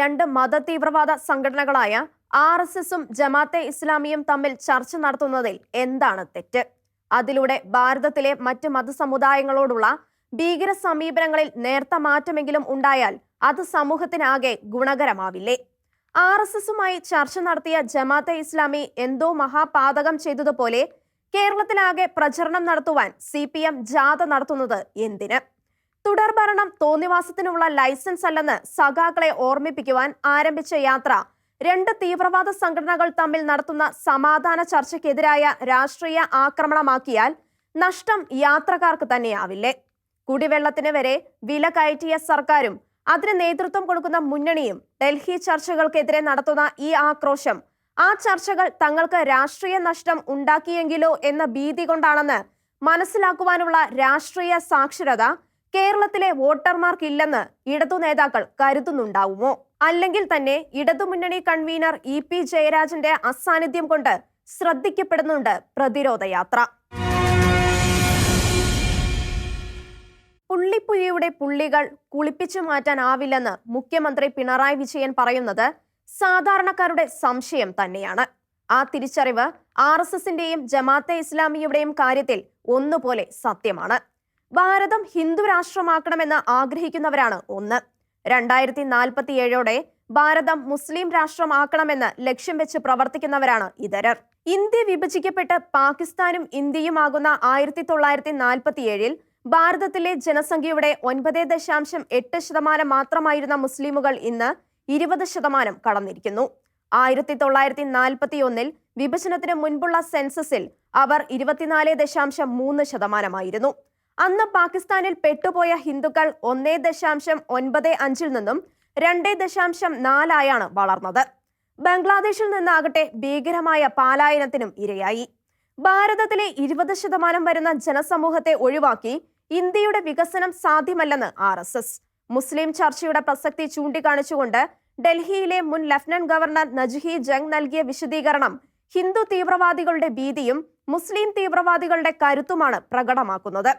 രണ്ട് മതതീവ്രവാദ സംഘടനകളായ R S എസും ജമാത്തെ ഇസ്ലാമിയും തമ്മിൽ ചർച്ച നടത്തുന്നതിൽ എന്താണ് തെറ്റ്? അതിലൂടെ ഭാരതത്തിലെ മറ്റ് മതസമുദായങ്ങളോടുള്ള ഭീകര സമീപനങ്ങളിൽ നേർത്ത മാറ്റമെങ്കിലും ഉണ്ടായാൽ അത് സമൂഹത്തിനാകെ ഗുണകരമാവില്ലേ? ആർ എസ് എസുമായി ചർച്ച നടത്തിയ ജമാഅത്തെ ഇസ്ലാമി എന്തോ മഹാപാതകം ചെയ്തതുപോലെ കേരളത്തിലാകെ പ്രചരണം നടത്തുവാൻ സി പി എം ജാഥ നടത്തുന്നത് എന്തിന്? തുടർഭരണം തോന്നിവാസത്തിനുള്ള ലൈസൻസ് അല്ലെന്ന് സഖാക്കളെ ഓർമ്മിപ്പിക്കുവാൻ ആരംഭിച്ച യാത്ര. രണ്ട് തീവ്രവാദ സംഘടനകൾ തമ്മിൽ നടത്തുന്ന സമാധാന ചർച്ചയ്ക്കെതിരായ രാഷ്ട്രീയ ആക്രമണമാക്കിയാൽ നഷ്ടം യാത്രക്കാർക്ക് തന്നെയാവില്ലേ? കുടിവെള്ളത്തിന് വരെ വില കയറ്റിയ സർക്കാരും അതിന് നേതൃത്വം കൊടുക്കുന്ന മുന്നണിയും ഡൽഹി ചർച്ചകൾക്കെതിരെ നടത്തുന്ന ഈ ആക്രോശം ആ ചർച്ചകൾ തങ്ങൾക്ക് രാഷ്ട്രീയ നഷ്ടം ഉണ്ടാക്കിയെങ്കിലോ എന്ന ഭീതി കൊണ്ടാണെന്ന് മനസ്സിലാക്കുവാനുള്ള രാഷ്ട്രീയ സാക്ഷരത കേരളത്തിലെ വോട്ടർമാർക്കില്ലെന്ന് ഇടതു നേതാക്കൾ കരുതുന്നുണ്ടാവുമോ? അല്ലെങ്കിൽ തന്നെ ഇടതുമുന്നണി കൺവീനർ ഇ പി ജയരാജന്റെ അസാന്നിധ്യം കൊണ്ട് ശ്രദ്ധിക്കപ്പെടുന്നുണ്ട് പ്രതിരോധ യാത്ര പുള്ളിപ്പുലിയുടെ പുള്ളികൾ കുളിപ്പിച്ചു മാറ്റാനാവില്ലെന്ന് മുഖ്യമന്ത്രി പിണറായി വിജയൻ പറയുന്നത് സാധാരണക്കാരുടെ സംശയം തന്നെയാണ്. ആ തിരിച്ചറിവ് ആർ എസ് എസിന്റെയും ജമാഅത്തെ ഇസ്ലാമിയുടെയും കാര്യത്തിൽ ഒന്നുപോലെ സത്യമാണ്. ഭാരതം ഹിന്ദു രാഷ്ട്രമാക്കണമെന്ന് ആഗ്രഹിക്കുന്നവരാണ് ഒന്ന്. രണ്ടായിരത്തി നാൽപ്പത്തി ഏഴോടെ ഭാരതം മുസ്ലിം രാഷ്ട്രമാക്കണമെന്ന് ലക്ഷ്യം വെച്ച് പ്രവർത്തിക്കുന്നവരാണ് ഇതരർ. ഇന്ത്യ വിഭജിക്കപ്പെട്ട് പാകിസ്ഥാനും ഇന്ത്യയുമാകുന്ന ആയിരത്തി തൊള്ളായിരത്തി നാൽപ്പത്തി ഏഴിൽ ഭാരതത്തിലെ ജനസംഖ്യയുടെ ഒൻപത് ദശാംശം എട്ട് ശതമാനം മാത്രമായിരുന്ന മുസ്ലിമുകൾ ഇന്ന് ഇരുപത് ശതമാനം കടന്നിരിക്കുന്നു. ആയിരത്തി തൊള്ളായിരത്തി നാൽപ്പത്തി ഒന്നിൽ വിഭജനത്തിന് മുൻപുള്ള സെൻസസിൽ അവർ ഇരുപത്തിനാല് ദശാംശം മൂന്ന് ശതമാനമായിരുന്നു. അന്ന് പാകിസ്ഥാനിൽ പെട്ടുപോയ ഹിന്ദുക്കൾ ഒന്നേ ദശാംശം ഒൻപത് അഞ്ചിൽ നിന്നും രണ്ടേ ദശാംശം നാലായാണ് വളർന്നത്. ബംഗ്ലാദേശിൽ നിന്നാകട്ടെ ഭീകരമായ പാലായനത്തിനും ഇരയായി. ഭാരതത്തിലെ ഇരുപത് ശതമാനം വരുന്ന ജനസമൂഹത്തെ ഒഴിവാക്കി ഇന്ത്യയുടെ വികസനം സാധ്യമല്ലെന്ന് ആർ എസ് എസ്. മുസ്ലിം ചർച്ചയുടെ പ്രസക്തി ചൂണ്ടിക്കാണിച്ചുകൊണ്ട് ഡൽഹിയിലെ മുൻ ലഫ്റ്റനന്റ് ഗവർണർ നജ്ഹി ജംഗ് നൽകിയ വിശദീകരണം ഹിന്ദു തീവ്രവാദികളുടെ ഭീതിയും മുസ്ലിം തീവ്രവാദികളുടെ കരുത്തുമാണ് പ്രകടമാക്കുന്നത്.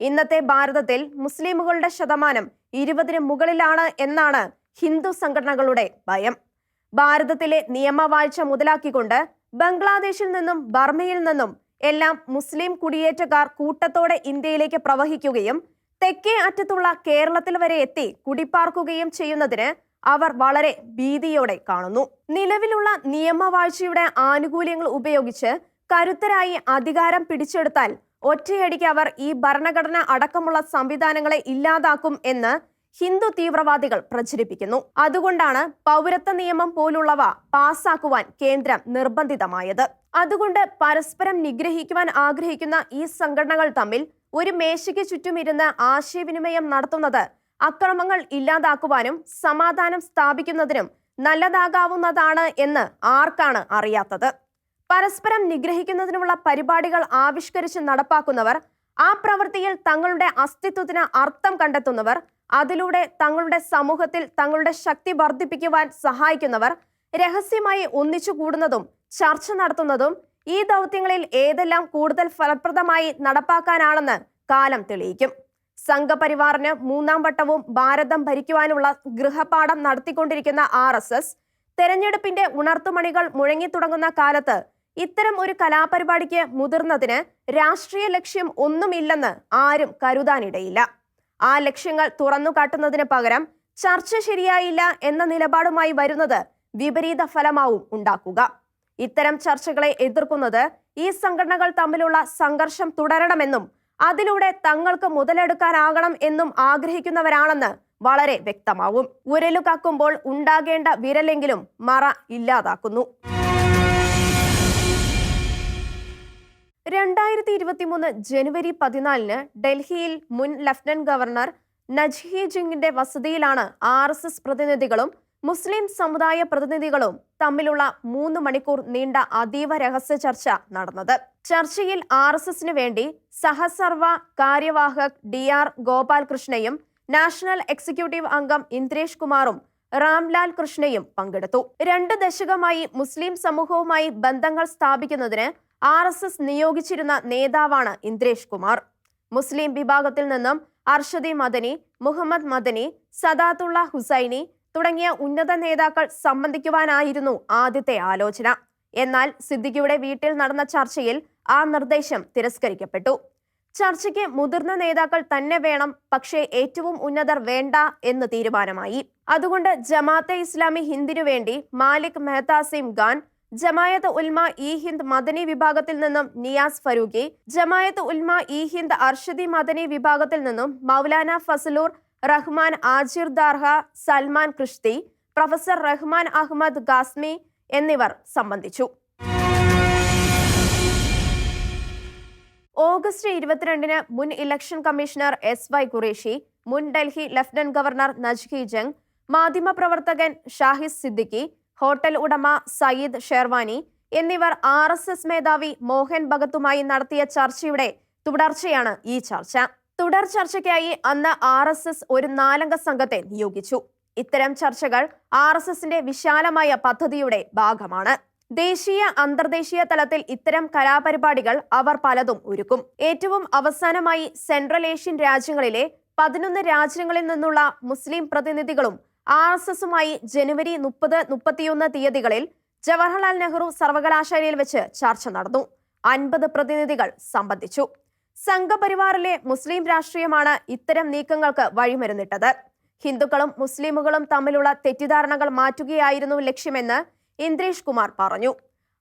ഇന്നത്തെ ഭാരതത്തിൽ മുസ്ലിമുകളുടെ ശതമാനം ഇരുപതിന് മുകളിലാണ് എന്നാണ് ഹിന്ദു സംഘടനകളുടെ ഭയം. ഭാരതത്തിലെ നിയമവാഴ്ച മുതലാക്കിക്കൊണ്ട് ബംഗ്ലാദേശിൽ നിന്നും ബർമയിൽ നിന്നും എല്ലാം മുസ്ലിം കുടിയേറ്റക്കാർ കൂട്ടത്തോടെ ഇന്ത്യയിലേക്ക് പ്രവഹിക്കുകയും തെക്കേ അറ്റത്തുള്ള കേരളത്തിൽ വരെ എത്തി കുടിപ്പാർക്കുകയും ചെയ്യുന്നതിന് അവർ വളരെ ഭീതിയോടെ കാണുന്നു. നിലവിലുള്ള നിയമവാഴ്ചയുടെ ആനുകൂല്യങ്ങൾ ഉപയോഗിച്ച് കരുത്തരായി അധികാരം പിടിച്ചെടുത്താൽ ഒറ്റയടിക്ക് അവർ ഈ ഭരണഘടന അടക്കമുള്ള സംവിധാനങ്ങളെ ഇല്ലാതാക്കും എന്ന് ഹിന്ദു തീവ്രവാദികൾ പ്രചരിപ്പിക്കുന്നു. അതുകൊണ്ടാണ് പൗരത്വ നിയമം പോലുള്ളവ പാസാക്കുവാൻ കേന്ദ്രം നിർബന്ധിതമായത്. അതുകൊണ്ട് പരസ്പരം നിഗ്രഹിക്കുവാൻ ആഗ്രഹിക്കുന്ന ഈ സംഘടനകൾ തമ്മിൽ ഒരു മേശയ്ക്ക് ചുറ്റുമിരുന്ന് ആശയവിനിമയം നടത്തുന്നത് അക്രമങ്ങൾ ഇല്ലാതാക്കുവാനും സമാധാനം സ്ഥാപിക്കുന്നതിനും നല്ലതാകാവുന്നതാണ് എന്ന് ആർക്കാണ് അറിയാത്തത്? പരസ്പരം നിഗ്രഹിക്കുന്നതിനുള്ള പരിപാടികൾ ആവിഷ്കരിച്ച് നടപ്പാക്കുന്നവർ ആ പ്രവൃത്തിയിൽ തങ്ങളുടെ അസ്തിത്വത്തിന് അർത്ഥം കണ്ടെത്തുന്നവർ അതിലൂടെ തങ്ങളുടെ സമൂഹത്തിൽ തങ്ങളുടെ ശക്തി വർദ്ധിപ്പിക്കുവാൻ സഹായിക്കുന്നവർ രഹസ്യമായി ഒന്നിച്ചു കൂടുന്നതും ചർച്ച നടത്തുന്നതും ഈ ദൗത്യങ്ങളിൽ ഏതെല്ലാം കൂടുതൽ ഫലപ്രദമായി നടപ്പാക്കാനാണെന്ന് കാലം തെളിയിക്കും. സംഘപരിവാറിന് മൂന്നാം വട്ടവും ഭാരതം ഭരിക്കുവാനുള്ള ഗൃഹപാഠം നടത്തിക്കൊണ്ടിരിക്കുന്ന ആർ എസ് എസ് തെരഞ്ഞെടുപ്പിന്റെ ഉണർത്തുമണികൾ മുഴങ്ങിത്തുടങ്ങുന്ന കാലത്ത് ഇത്തരം ഒരു കലാപരിപാടിക്ക് മുതിർന്നതിന് രാഷ്ട്രീയ ലക്ഷ്യം ഒന്നുമില്ലെന്ന് ആരും കരുതാനിടയില്ല. ആ ലക്ഷ്യങ്ങൾ തുറന്നു കാട്ടുന്നതിന് പകരം ചർച്ച ശരിയായില്ല എന്ന നിലപാടുമായി വരുന്നത് വിപരീത ഫലമാവും ഉണ്ടാക്കുക. ഇത്തരം ചർച്ചകളെ എതിർക്കുന്നത് ഈ സംഘടനകൾ തമ്മിലുള്ള സംഘർഷം തുടരണമെന്നും അതിലൂടെ തങ്ങൾക്ക് മുതലെടുക്കാനാകണം എന്നും ആഗ്രഹിക്കുന്നവരാണെന്ന് വളരെ വ്യക്തമാവും. ഉരലു കക്കുമ്പോൾ ഉണ്ടാകേണ്ട വിരലെങ്കിലും മറ ഇല്ലാതാക്കുന്നു. രണ്ടായിരത്തി ഇരുപത്തിമൂന്ന് ജനുവരി പതിനാലിന് ഡൽഹിയിൽ മുൻ ലഫ്റ്റനന്റ് ഗവർണർ നജ്ഹി ജിങ്ങിന്റെ വസതിയിലാണ് ആർ എസ് എസ് പ്രതിനിധികളും മുസ്ലിം സമുദായ പ്രതിനിധികളും തമ്മിലുള്ള മൂന്ന് മണിക്കൂർ നീണ്ട അതീവ രഹസ്യ ചർച്ച നടന്നത്. ചർച്ചയിൽ ആർ എസ് എസിന് വേണ്ടി സഹസർവ കാര്യവാഹക് ഡി ആർ ഗോപാൽകൃഷ്ണയും നാഷണൽ എക്സിക്യൂട്ടീവ് അംഗം ഇന്ദ്രേഷ് കുമാറും റാംലാൽ കൃഷ്ണയും പങ്കെടുത്തു. രണ്ട് ദശകമായി മുസ്ലിം സമൂഹവുമായി ബന്ധങ്ങൾ സ്ഥാപിക്കുന്നതിന് ആർ എസ് എസ് നിയോഗിച്ചിരുന്ന നേതാവാണ് ഇന്ദ്രേഷ് കുമാർ. മുസ്ലിം വിഭാഗത്തിൽ നിന്നും അർഷദി മദനി മുഹമ്മദ് മദനി സദാത്തുള്ള ഹുസൈനി തുടങ്ങിയ ഉന്നത നേതാക്കൾ സംബന്ധിക്കുവാനായിരുന്നു ആദ്യത്തെ ആലോചന. എന്നാൽ സിദ്ദിഖിയുടെ വീട്ടിൽ നടന്ന ചർച്ചയിൽ ആ നിർദ്ദേശം തിരസ്കരിക്കപ്പെട്ടു. ചർച്ചയ്ക്ക് മുതിർന്ന നേതാക്കൾ തന്നെ വേണം പക്ഷേ ഏറ്റവും ഉന്നതർ വേണ്ട എന്ന് തീരുമാനമായി. അതുകൊണ്ട് ജമാഅത്തെ ഇസ്ലാമി ഹിന്ദിനു വേണ്ടി മാലിക് മെഹ്താസിം ഖാൻ ജമായത്ത് ഉൽമ ഇ ഹിന്ദ് മദനി വിഭാഗത്തിൽ നിന്നും നിയാസ് ഫറൂഖി ജമായത്ത് ഉൽമ ഇ ഹിന്ദ് അർഷദി മദനി വിഭാഗത്തിൽ നിന്നും മൗലാന ഫസലൂർ റഹ്മാൻ ആജിർ ദാർഹ സൽമാൻ കൃഷ്തി പ്രൊഫസർ റഹ്മാൻ അഹമ്മദ് ഗാസ്മി എന്നിവർ സംബന്ധിച്ചു. ഓഗസ്റ്റ് ഇരുപത്തിരണ്ടിന് മുൻ election commissioner S Y Quraishi മുൻ ഡൽഹി ലഫ്റ്റനന്റ് ഗവർണർ നജ്ഹി ജംഗ് മാധ്യമപ്രവർത്തകൻ ഷാഹിദ് സിദ്ദിഖി ഹോട്ടൽ ഉടമ സയ്യിദ് ഷെർവാനി എന്നിവർ ആർ എസ് എസ് മേധാവി മോഹൻ ഭഗത്തുമായി നടത്തിയ ചർച്ചയുടെ തുടർച്ചയാണ് ഈ ചർച്ച. തുടർ ചർച്ചയ്ക്കായി അന്ന് ആർ എസ് എസ് ഒരു നാലംഗ സംഘത്തെ നിയോഗിച്ചു. ഇത്തരം ചർച്ചകൾ ആർ എസ് എസിന്റെ വിശാലമായ പദ്ധതിയുടെ ഭാഗമാണ്. ദേശീയ അന്തർദേശീയ തലത്തിൽ ഇത്തരം കലാപരിപാടികൾ അവർ പലതും ഒരുക്കും. ഏറ്റവും അവസാനമായി സെൻട്രൽ ഏഷ്യൻ രാജ്യങ്ങളിലെ പതിനൊന്ന് രാജ്യങ്ങളിൽ നിന്നുള്ള മുസ്ലിം പ്രതിനിധികളും ആർ എസ് എസുമായി ജനുവരി മുപ്പത് മുപ്പത്തിയൊന്ന് തീയതികളിൽ ജവഹർലാൽ നെഹ്റു സർവകലാശാലയിൽ വെച്ച് ചർച്ച നടന്നു. അൻപത് പ്രതിനിധികൾ സംബന്ധിച്ചു. സംഘപരിവാറിലെ മുസ്ലിം രാഷ്ട്രീയമാണ് ഇത്തരം നീക്കങ്ങൾക്ക് വഴിമരുന്നിട്ടത്. ഹിന്ദുക്കളും മുസ്ലിമുകളും തമ്മിലുള്ള തെറ്റിദ്ധാരണകൾ മാറ്റുകയായിരുന്നു ലക്ഷ്യമെന്ന് ഇന്ദ്രേഷ് കുമാർ പറഞ്ഞു.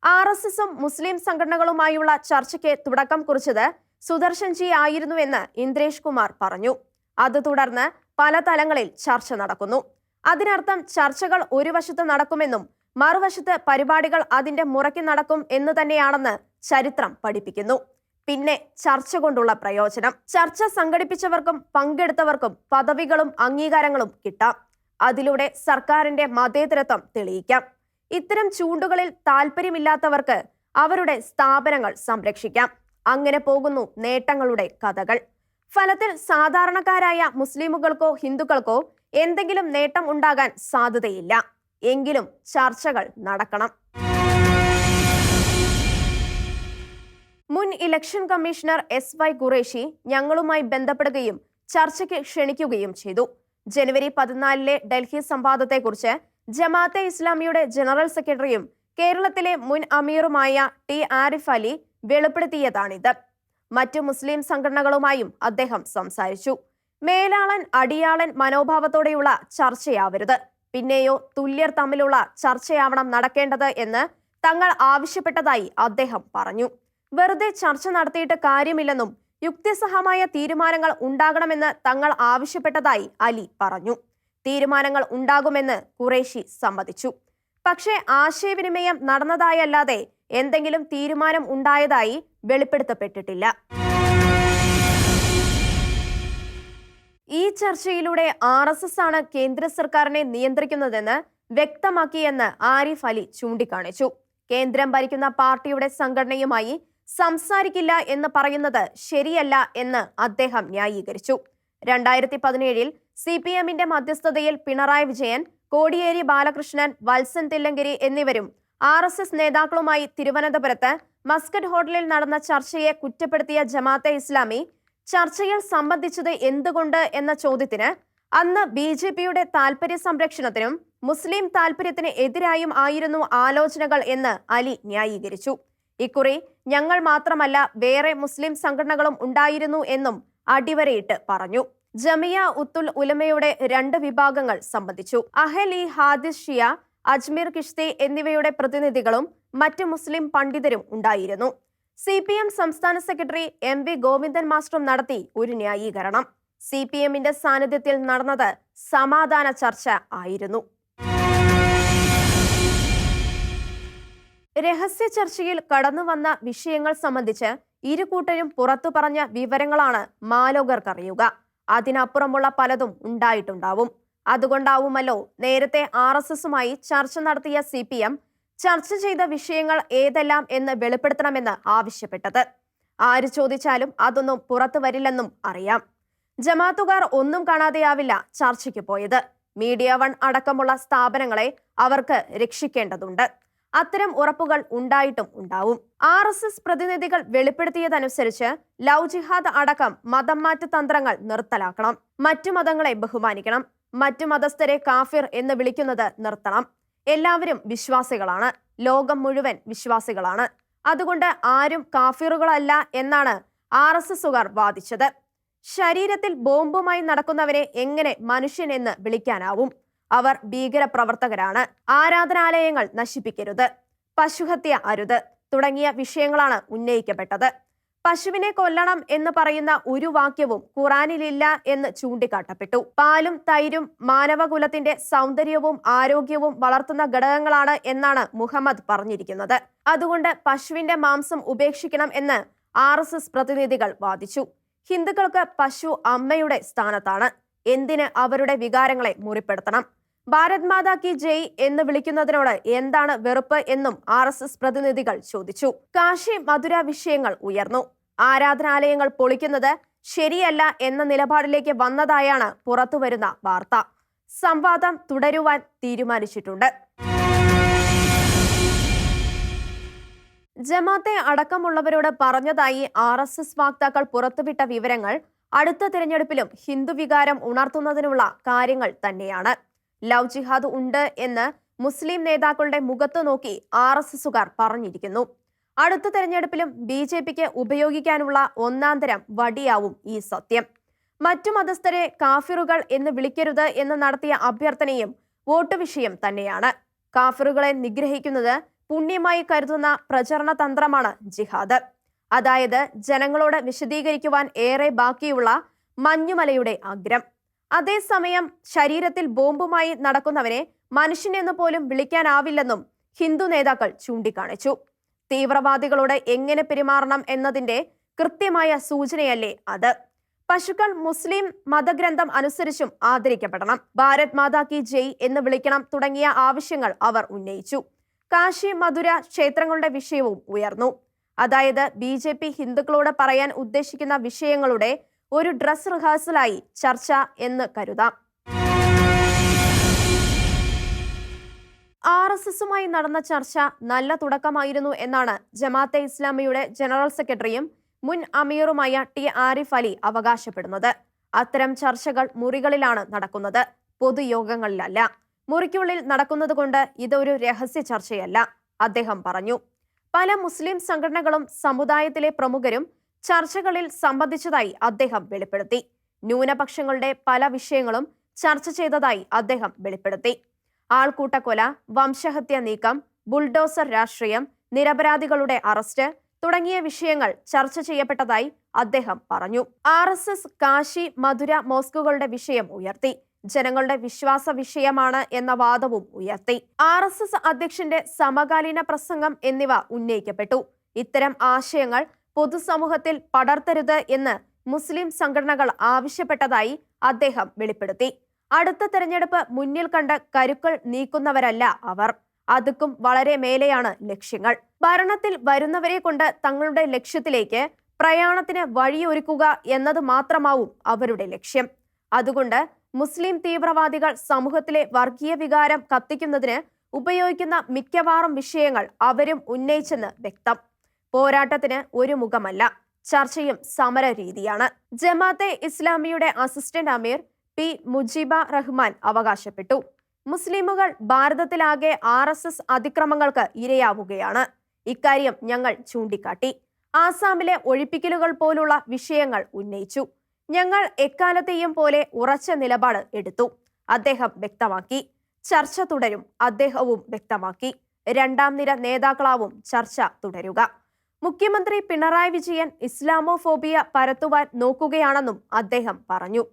ആർ എസ് എസും മുസ്ലിം സംഘടനകളുമായുള്ള ചർച്ചയ്ക്ക് തുടക്കം കുറിച്ചത് സുദർശൻജി ആയിരുന്നുവെന്ന് ഇന്ദ്രേഷ് കുമാർ പറഞ്ഞു. അത് തുടർന്ന് പല തലങ്ങളിൽ ചർച്ച നടക്കുന്നു. അതിനർത്ഥം ചർച്ചകൾ ഒരു വശത്ത് നടക്കുമെന്നും മറുവശത്ത് പരിപാടികൾ അതിന്റെ മുറയ്ക്ക് നടക്കും എന്ന് തന്നെയാണെന്ന് ചരിത്രം പഠിപ്പിക്കുന്നു. പിന്നെ ചർച്ച കൊണ്ടുള്ള പ്രയോജനം. ചർച്ച സംഘടിപ്പിച്ചവർക്കും പങ്കെടുത്തവർക്കും പദവികളും അംഗീകാരങ്ങളും കിട്ടാം. അതിലൂടെ സർക്കാരിന്റെ മതേതരത്വം തെളിയിക്കാം. ഇത്തരം ചൂണ്ടുകളിൽ താല്പര്യമില്ലാത്തവർക്ക് അവരുടെ സ്ഥാപനങ്ങൾ സംരക്ഷിക്കാം. അങ്ങനെ പോകുന്നു നേട്ടങ്ങളുടെ കഥകൾ. ഫലത്തിൽ സാധാരണക്കാരായ മുസ്ലിമുകൾക്കോ ഹിന്ദുക്കൾക്കോ എന്തെങ്കിലും നേട്ടം ഉണ്ടാകാൻ സാധ്യതയില്ല. എങ്കിലും ചർച്ചകൾ നടക്കണം. മുൻ election commissioner S Y Quraishi ഞങ്ങളുമായി ബന്ധപ്പെടുകയും ചർച്ചയ്ക്ക് ക്ഷണിക്കുകയും ചെയ്തു. ജനുവരി പതിനാലിലെ ഡൽഹി സംവാദത്തെക്കുറിച്ച് ജമാഅത്തെ ഇസ്ലാമിയുടെ ജനറൽ സെക്രട്ടറിയും കേരളത്തിലെ മുൻ അമീറുമായ ടി ആരിഫ് അലി വെളിപ്പെടുത്തിയതാണിത്. മറ്റു മുസ്ലിം സംഘടനകളുമായും അദ്ദേഹം സംസാരിച്ചു. മേലാളൻ അടിയാളൻ മനോഭാവത്തോടെയുള്ള ചർച്ചയാവരുത്. പിന്നെയോ തുല്യർ തമ്മിലുള്ള ചർച്ചയാവണം നടക്കേണ്ടത് എന്ന് തങ്ങൾ ആവശ്യപ്പെട്ടതായി അദ്ദേഹം പറഞ്ഞു. വെറുതെ ചർച്ച നടത്തിയിട്ട് കാര്യമില്ലെന്നും യുക്തിസഹമായ തീരുമാനങ്ങൾ ഉണ്ടാകണമെന്ന് തങ്ങൾ ആവശ്യപ്പെട്ടതായി അലി പറഞ്ഞു. തീരുമാനങ്ങൾ ഉണ്ടാകുമെന്ന് ഖുറേഷി സമ്മതിച്ചു. പക്ഷേ ആശയവിനിമയം നടന്നതായല്ലാതെ എന്തെങ്കിലും തീരുമാനം ഉണ്ടായതായി വെളിപ്പെടുത്തപ്പെട്ടിട്ടില്ല. ഈ ചർച്ചയിലൂടെ ആർ എസ് എസ് ആണ് കേന്ദ്ര സർക്കാരിനെ നിയന്ത്രിക്കുന്നതെന്ന് വ്യക്തമാക്കിയെന്ന് ആരിഫ് അലി ചൂണ്ടിക്കാണിച്ചു. കേന്ദ്രം ഭരിക്കുന്ന പാർട്ടിയുടെ സംഘടനയുമായി സംസാരിക്കില്ല എന്ന് പറയുന്നത് ശരിയല്ല എന്ന് അദ്ദേഹം ന്യായീകരിച്ചു. രണ്ടായിരത്തി പതിനേഴിൽ സി പി എമ്മിന്റെ മധ്യസ്ഥതയിൽ പിണറായി വിജയൻ കോടിയേരി ബാലകൃഷ്ണൻ വത്സൻ തില്ലങ്കരി എന്നിവരും ആർ എസ് എസ് നേതാക്കളുമായി തിരുവനന്തപുരത്ത് മസ്കറ്റ് ഹോട്ടലിൽ നടന്ന ചർച്ചയെ കുറ്റപ്പെടുത്തിയ ജമാഅത്തെ ഇസ്ലാമി ചർച്ചയിൽ സംബന്ധിച്ചത് എന്തുകൊണ്ട് എന്ന ചോദ്യത്തിന് അന്ന് ബി ജെ പിയുടെ താൽപര്യ സംരക്ഷണത്തിനും മുസ്ലിം താൽപര്യത്തിന് എതിരായും ആയിരുന്നു ആലോചനകൾ എന്ന് അലി ന്യായീകരിച്ചു. ഇക്കുറി ഞങ്ങൾ മാത്രമല്ല വേറെ മുസ്ലിം സംഘടനകളും ഉണ്ടായിരുന്നു എന്നും അടിവരയിട്ട് പറഞ്ഞു. ജമിയ ഉത്തുൽ ഉലമയുടെ രണ്ട് വിഭാഗങ്ങൾ സംബന്ധിച്ചു. അഹൽ ഇ ഹാദിസ് ഷിയ അജ്മീർ കിഷ്തി എന്നിവയുടെ പ്രതിനിധികളും മറ്റ് മുസ്ലിം പണ്ഡിതരും ഉണ്ടായിരുന്നു. സി പി എം സംസ്ഥാന സെക്രട്ടറി എം വി ഗോവിന്ദൻ മാസ്റ്ററും നടത്തി ഒരു ന്യായീകരണം. സി പി എമ്മിന്റെ സാന്നിധ്യത്തിൽ നടന്നത് സമാധാന ചർച്ച ആയിരുന്നു. രഹസ്യ ചർച്ചയിൽ കടന്നുവന്ന വിഷയങ്ങൾ സംബന്ധിച്ച് ഇരുകൂട്ടരും പുറത്തു പറഞ്ഞ വിവരങ്ങളാണ് മാലോകർക്കറിയുക. അതിനപ്പുറമുള്ള പലതും ഉണ്ടായിട്ടുണ്ടാവും. അതുകൊണ്ടാവുമല്ലോ നേരത്തെ ആർ എസ് എസുമായി ചർച്ച നടത്തിയ സി പി എം ചർച്ച ചെയ്ത വിഷയങ്ങൾ ഏതെല്ലാം എന്ന് വെളിപ്പെടുത്തണമെന്ന് ആവശ്യപ്പെട്ടത്. ആര് ചോദിച്ചാലും അതൊന്നും പുറത്തു വരില്ലെന്നും അറിയാം. ജമാത്തുകാർ ഒന്നും കാണാതെയാവില്ല ചർച്ചയ്ക്ക് പോയത്. മീഡിയ വൺ അടക്കമുള്ള സ്ഥാപനങ്ങളെ അവർക്ക് രക്ഷിക്കേണ്ടതുണ്ട്. അത്തരം ഉറപ്പുകൾ ഉണ്ടായിട്ടും ഉണ്ടാവും. ആർ എസ് എസ് പ്രതിനിധികൾ വെളിപ്പെടുത്തിയതനുസരിച്ച് ലവ് ജിഹാദ് അടക്കം മതം മാറ്റ തന്ത്രങ്ങൾ നിർത്തലാക്കണം. മറ്റു മതങ്ങളെ ബഹുമാനിക്കണം. മറ്റു മതസ്ഥരെ കാഫിർ എന്ന് വിളിക്കുന്നത് നിർത്തണം. എല്ലാവരും വിശ്വാസികളാണ്. ലോകം മുഴുവൻ വിശ്വാസികളാണ്. അതുകൊണ്ട് ആരും കാഫിറുകളല്ല എന്നാണ് ആർ എസ് എസുകാർ വാദിച്ചത്. ശരീരത്തിൽ ബോംബുമായി നടക്കുന്നവരെ എങ്ങനെ മനുഷ്യൻ എന്ന് വിളിക്കാനാവും? അവർ ഭീകരപ്രവർത്തകരാണ്. ആരാധനാലയങ്ങൾ നശിപ്പിക്കരുത്. പശുഹത്യ അരുത് തുടങ്ങിയ വിഷയങ്ങളാണ് ഉന്നയിക്കപ്പെട്ടത്. പശുവിനെ കൊല്ലണം എന്ന് പറയുന്ന ഒരു വാക്യവും ഖുറാനിലില്ല എന്ന് ചൂണ്ടിക്കാട്ടപ്പെട്ടു. പാലും തൈരും മാനവകുലത്തിന്റെ സൗന്ദര്യവും ആരോഗ്യവും വളർത്തുന്ന ഘടകങ്ങളാണ് എന്നാണ് മുഹമ്മദ് പറഞ്ഞിരിക്കുന്നത്. അതുകൊണ്ട് പശുവിന്റെ മാംസം ഉപേക്ഷിക്കണം എന്ന് ആർ പ്രതിനിധികൾ വാദിച്ചു. ഹിന്ദുക്കൾക്ക് പശു അമ്മയുടെ സ്ഥാനത്താണ്. എന്തിന് അവരുടെ വികാരങ്ങളെ മുറിപ്പെടുത്തണം? ഭാരത് മാതാ കി ജയ് എന്ന് വിളിക്കുന്നതിനോട് എന്താണ് വെറുപ്പ് എന്നും ആർ പ്രതിനിധികൾ ചോദിച്ചു. കാശി മധുര വിഷയങ്ങൾ ഉയർന്നു. ആരാധനാലയങ്ങൾ പൊളിക്കുന്നത് ശരിയല്ല എന്ന നിലപാടിലേക്ക് വന്നതായാണ് പുറത്തുവരുന്ന വാർത്ത. സംവാദം തുടരുവാൻ തീരുമാനിച്ചിട്ടുണ്ട്. ജമാത്തെ അടക്കമുള്ളവരോട് പറഞ്ഞതായി ആർ എസ് എസ് വാക്താക്കൾ പുറത്തുവിട്ട വിവരങ്ങൾ അടുത്ത തിരഞ്ഞെടുപ്പിലും ഹിന്ദു വികാരം ഉണർത്തുന്നതിനുള്ള കാര്യങ്ങൾ തന്നെയാണ്. ലവ് ജിഹാദ് ഉണ്ട് എന്ന് മുസ്ലിം നേതാക്കളുടെ മുഖത്തു നോക്കി ആർ എസ് എസുകാർ പറഞ്ഞിരിക്കുന്നു. അടുത്ത തെരഞ്ഞെടുപ്പിലും ബി ജെ പിക്ക് ഉപയോഗിക്കാനുള്ള ഒന്നാം തരം വടിയാവും ഈ സത്യം. മറ്റു മതസ്ഥരെ കാഫിറുകൾ എന്ന് വിളിക്കരുത് എന്ന് നടത്തിയ അഭ്യർത്ഥനയും വോട്ട് വിഷയം തന്നെയാണ്. കാഫിറുകളെ നിഗ്രഹിക്കുന്നത് പുണ്യമായി കരുതുന്ന പ്രചരണ തന്ത്രമാണ് ജിഹാദ്. അതായത് ജനങ്ങളോട് വിശദീകരിക്കുവാൻ ഏറെ ബാക്കിയുള്ള മഞ്ഞുമലയുടെ അഗ്രം അതേസമയം ശരീരത്തിൽ ബോംബുമായി നടക്കുന്നവനെ മനുഷ്യനെന്ന് പോലും വിളിക്കാനാവില്ലെന്നും ഹിന്ദു നേതാക്കൾ ചൂണ്ടിക്കാണിച്ചു. തീവ്രവാദികളോട് എങ്ങനെ പെരുമാറണം എന്നതിന്റെ കൃത്യമായ സൂചനയല്ലേ അത്? പശുക്കൾ മുസ്ലിം മതഗ്രന്ഥം അനുസരിച്ചും ആദരിക്കപ്പെടണം. ഭാരത് മാതാ കി ജയ് എന്ന് വിളിക്കണം തുടങ്ങിയ ആവശ്യങ്ങൾ അവർ ഉന്നയിച്ചു. കാശി മധുര ക്ഷേത്രങ്ങളുടെ വിഷയവും ഉയർന്നു. അതായത് ബി ജെ പി ഹിന്ദുക്കളോട് പറയാൻ ഉദ്ദേശിക്കുന്ന വിഷയങ്ങളുടെ ഒരു ഡ്രസ് റിഹേഴ്സലായി ചർച്ച എന്ന് കരുതാം. ആർ എസ് എസുമായി നടന്ന ചർച്ച നല്ല തുടക്കമായിരുന്നു എന്നാണ് ജമാഅത്തെ ഇസ്ലാമിയുടെ ജനറൽ സെക്രട്ടറിയും മുൻ അമീറുമായ ടി ആരിഫ് അലി അവകാശപ്പെടുന്നത്. അത്തരം ചർച്ചകൾ മുറികളിലാണ് നടക്കുന്നത്. പൊതുയോഗങ്ങളിലല്ല. മുറിക്കുള്ളിൽ നടക്കുന്നതുകൊണ്ട് ഇതൊരു രഹസ്യ ചർച്ചയല്ല അദ്ദേഹം പറഞ്ഞു. പല മുസ്ലിം സംഘടനകളും സമുദായത്തിലെ പ്രമുഖരും ചർച്ചകളിൽ സംബന്ധിച്ചതായി അദ്ദേഹം വെളിപ്പെടുത്തി. ന്യൂനപക്ഷങ്ങളുടെ പല വിഷയങ്ങളും ചർച്ച ചെയ്തതായി അദ്ദേഹം വെളിപ്പെടുത്തി. ആൾക്കൂട്ടക്കൊല വംശഹത്യ നീക്കം ബുൾഡോസർ രാഷ്ട്രീയം നിരപരാധികളുടെ അറസ്റ്റ് തുടങ്ങിയ വിഷയങ്ങൾ ചർച്ച ചെയ്യപ്പെട്ടതായി അദ്ദേഹം പറഞ്ഞു. R S S Kashi Mathura മോസ്കുകളുടെ വിഷയം ഉയർത്തി. ജനങ്ങളുടെ വിശ്വാസ വിഷയമാണ് എന്ന വാദവും ഉയർത്തി. ആർ എസ് എസ് അധ്യക്ഷന്റെ സമകാലീന പ്രസംഗം എന്നിവ ഉന്നയിക്കപ്പെട്ടു. ഇത്തരം ആശയങ്ങൾ പൊതുസമൂഹത്തിൽ പടർത്തരുത് എന്ന് മുസ്ലിം സംഘടനകൾ ആവശ്യപ്പെട്ടതായി അദ്ദേഹം വെളിപ്പെടുത്തി. അടുത്ത തെരഞ്ഞെടുപ്പ് മുന്നിൽ കണ്ട് കരുക്കൾ നീക്കുന്നവരല്ല അവർ. അതുക്കും വളരെ മേലെയാണ് ലക്ഷ്യങ്ങൾ. ഭരണത്തിൽ വരുന്നവരെ കൊണ്ട് തങ്ങളുടെ ലക്ഷ്യത്തിലേക്ക് പ്രയാണത്തിന് വഴിയൊരുക്കുക എന്നത് മാത്രമാവും അവരുടെ ലക്ഷ്യം. അതുകൊണ്ട് മുസ്ലിം തീവ്രവാദികൾ സമൂഹത്തിലെ വർഗീയ വികാരം കത്തിക്കുന്നതിന് ഉപയോഗിക്കുന്ന മിക്കവാറും വിഷയങ്ങൾ അവരും ഉന്നയിച്ചെന്ന് വ്യക്തം. പോരാട്ടത്തിന് ഒരു മുഖമല്ല. ചർച്ചയും സമര രീതിയാണ് ജമാഅത്തെ ഇസ്ലാമിയുടെ അസിസ്റ്റന്റ് അമീർ പി മുജീബ റഹ്മാൻ അവകാശപ്പെട്ടു. മുസ്ലിമുകൾ ഭാരതത്തിലാകെ ആർ എസ് എസ് അതിക്രമങ്ങൾക്ക് ഇരയാവുകയാണ്. ഇക്കാര്യം ഞങ്ങൾ ചൂണ്ടിക്കാട്ടി. ആസാമിലെ ഒഴിപ്പിക്കലുകൾ പോലുള്ള വിഷയങ്ങൾ ഉന്നയിച്ചു. ഞങ്ങൾ എക്കാലത്തെയും പോലെ ഉറച്ച നിലപാട് എടുത്തു. അദ്ദേഹം വ്യക്തമാക്കി. ചർച്ച തുടരും അദ്ദേഹവും വ്യക്തമാക്കി. രണ്ടാം നിര നേതാക്കളാവും ചർച്ച തുടരുക. മുഖ്യമന്ത്രി പിണറായി വിജയൻ ഇസ്ലാമോഫോബിയ പരത്തുവാൻ നോക്കുകയാണെന്നും അദ്ദേഹം പറഞ്ഞു.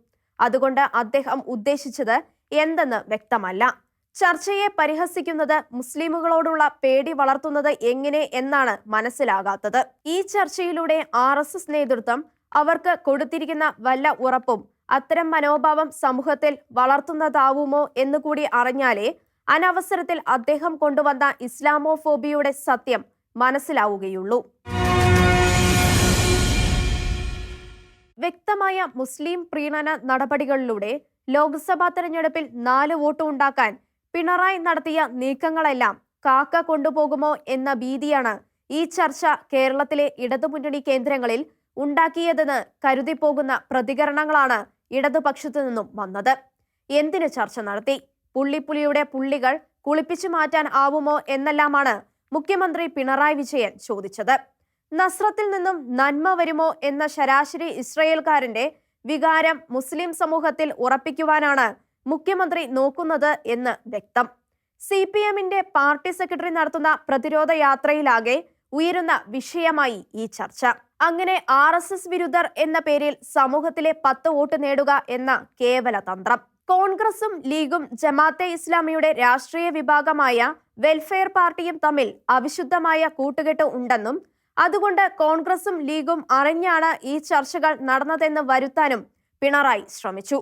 അതുകൊണ്ട് അദ്ദേഹം ഉദ്ദേശിച്ചത് എന്തെന്ന് വ്യക്തമല്ല. ചർച്ചയെ പരിഹസിക്കുന്നത് മുസ്ലിമുകളോടുള്ള പേടി വളർത്തുന്നത് എങ്ങനെ എന്നാണ് മനസ്സിലാകാത്തത്. ഈ ചർച്ചയിലൂടെ ആർ എസ് എസ് നേതൃത്വം അവർക്ക് കൊടുത്തിരിക്കുന്ന വല്ല ഉറപ്പും അത്തരം മനോഭാവം സമൂഹത്തിൽ വളർത്തുന്നതാവുമോ എന്ന് കൂടി അറിഞ്ഞാലേ അനവസരത്തിൽ അദ്ദേഹം കൊണ്ടുവന്ന ഇസ്ലാമോഫോബിയുടെ സത്യം മനസ്സിലാവുകയുള്ളൂ. വ്യക്തമായ മുസ്ലിം പ്രീണന നടപടികളിലൂടെ ലോക്സഭാ തെരഞ്ഞെടുപ്പിൽ നാല് വോട്ട് ഉണ്ടാക്കാൻ പിണറായി നടത്തിയ നീക്കങ്ങളെല്ലാം കാക്ക കൊണ്ടുപോകുമോ എന്ന ഭീതിയാണ് ഈ ചർച്ച കേരളത്തിലെ ഇടതുമുന്നണി കേന്ദ്രങ്ങളിൽ ഉണ്ടാക്കിയതെന്ന് കരുതിപ്പോകുന്ന പ്രതികരണങ്ങളാണ് ഇടതുപക്ഷത്തു നിന്നും വന്നത്. എന്തിനു ചർച്ച നടത്തി? പുള്ളിപ്പുലിയുടെ പുള്ളികൾ കുളിപ്പിച്ചു മാറ്റാൻ ആവുമോ എന്നെല്ലാമാണ് മുഖ്യമന്ത്രി പിണറായി വിജയൻ ചോദിച്ചത്. നസ്രത്തിൽ നിന്നും നന്മ വരുമോ എന്ന ശരാശരി ഇസ്രയേൽക്കാരന്റെ വികാരം മുസ്ലിം സമൂഹത്തിൽ ഉറപ്പിക്കുവാനാണ് മുഖ്യമന്ത്രി നോക്കുന്നത് എന്ന് വ്യക്തം. സി പി എമ്മിന്റെ പാർട്ടി സെക്രട്ടറി നടത്തുന്ന പ്രതിരോധ യാത്രയിലാകെ ഉയരുന്ന വിഷയമായി ഈ ചർച്ച. അങ്ങനെ ആർ എസ് എസ് വിരുദ്ധർ എന്ന പേരിൽ സമൂഹത്തിലെ പത്ത് വോട്ട് നേടുക എന്ന കേവല തന്ത്രം. കോൺഗ്രസും ലീഗും ജമാഅത്തെ ഇസ്ലാമിയുടെ രാഷ്ട്രീയ വിഭാഗമായ വെൽഫെയർ പാർട്ടിയും തമ്മിൽ അവിശുദ്ധമായ കൂട്ടുകെട്ട് ഉണ്ടെന്നും അതുകൊണ്ട് കോൺഗ്രസും ലീഗും അറിഞ്ഞാണ് ഈ ചർച്ചകൾ നടന്നതെന്ന് വരുത്താനും പിണറായി ശ്രമിച്ചു.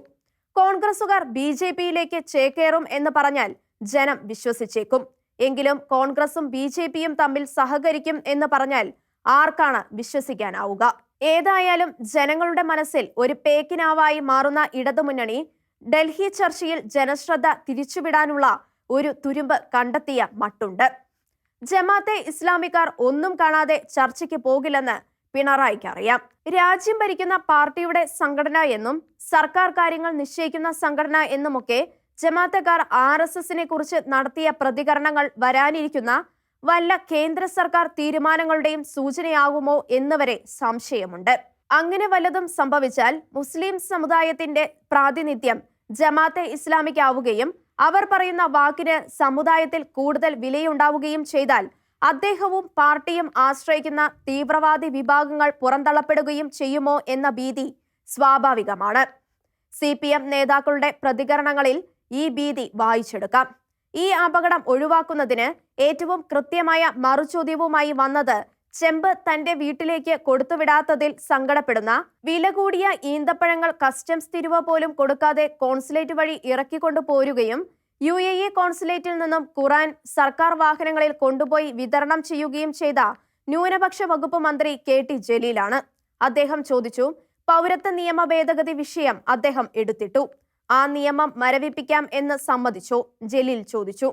കോൺഗ്രസുകാർ ബി ജെ പിയിലേക്ക് ചേക്കേറും എന്ന് പറഞ്ഞാൽ ജനം വിശ്വസിച്ചേക്കും. എങ്കിലും കോൺഗ്രസും ബി ജെ പിയും തമ്മിൽ സഹകരിക്കും എന്ന് പറഞ്ഞാൽ ആർക്കാണ് വിശ്വസിക്കാനാവുക? ഏതായാലും ജനങ്ങളുടെ മനസ്സിൽ ഒരു പേക്കിനാവായി മാറുന്ന ഇടതുമുന്നണി ഡൽഹി ചർച്ചയിൽ ജനശ്രദ്ധ തിരിച്ചുവിടാനുള്ള ഒരു തുരുമ്പ് കണ്ടെത്തിയ മട്ടുണ്ട്. ജമാഅത്തെ ഇസ്ലാമിക്കാർ ഒന്നും കാണാതെ ചർച്ചയ്ക്ക് പോകില്ലെന്ന് പിണറായിക്ക് അറിയാം. രാജ്യം ഭരിക്കുന്ന പാർട്ടിയുടെ സംഘടന എന്നും സർക്കാർ കാര്യങ്ങൾ നിശ്ചയിക്കുന്ന സംഘടന എന്നുമൊക്കെ ജമാഅത്തക്കാർ ആർ എസ് എസിനെ കുറിച്ച് നടത്തിയ പ്രതികരണങ്ങൾ വരാനിരിക്കുന്ന വല്ല കേന്ദ്ര സർക്കാർ തീരുമാനങ്ങളുടെയും സൂചനയാകുമോ എന്നുവരെ സംശയമുണ്ട്. അങ്ങനെ വല്ലതും സംഭവിച്ചാൽ മുസ്ലിം സമുദായത്തിന്റെ പ്രാതിനിധ്യം ജമാഅത്തെ ഇസ്ലാമിക്കാവുകയും അവർ പറയുന്ന വാക്കിന് സമുദായത്തിൽ കൂടുതൽ വിലയുണ്ടാവുകയും ചെയ്താൽ അദ്ദേഹവും പാർട്ടിയും ആശ്രയിക്കുന്ന തീവ്രവാദി വിഭാഗങ്ങൾ പുറന്തള്ളപ്പെടുകയും ചെയ്യുമോ എന്ന ഭീതി സ്വാഭാവികമാണ്. സി പി എം നേതാക്കളുടെ പ്രതികരണങ്ങളിൽ ഈ ഭീതി വായിച്ചെടുക്കാം. ഈ അപകടം ഒഴിവാക്കുന്നതിന് ഏറ്റവും കൃത്യമായ മറുചോദ്യവുമായി വന്നത് ചെമ്പ് തന്റെ വീട്ടിലേക്ക് കൊടുത്തുവിടാത്തതിൽ സങ്കടപ്പെടുന്ന വില കൂടിയ ഈന്തപ്പഴങ്ങൾ കസ്റ്റംസ് തിരുവ പോലും കൊടുക്കാതെ കോൺസുലേറ്റ് വഴി ഇറക്കിക്കൊണ്ടു പോരുകയും യു എ ഇ കോൺസുലേറ്റിൽ നിന്നും ഖുറാൻ സർക്കാർ വാഹനങ്ങളിൽ കൊണ്ടുപോയി വിതരണം ചെയ്യുകയും ചെയ്ത ന്യൂനപക്ഷ വകുപ്പ് മന്ത്രി കെ ടി ജലീലാണ്. അദ്ദേഹം ചോദിച്ചു പൗരത്വ നിയമ ഭേദഗതി വിഷയം അദ്ദേഹം എടുത്തിട്ടു. ആ നിയമം മരവിപ്പിക്കാം എന്ന് സമ്മതിച്ചു ജലീൽ ചോദിച്ചു.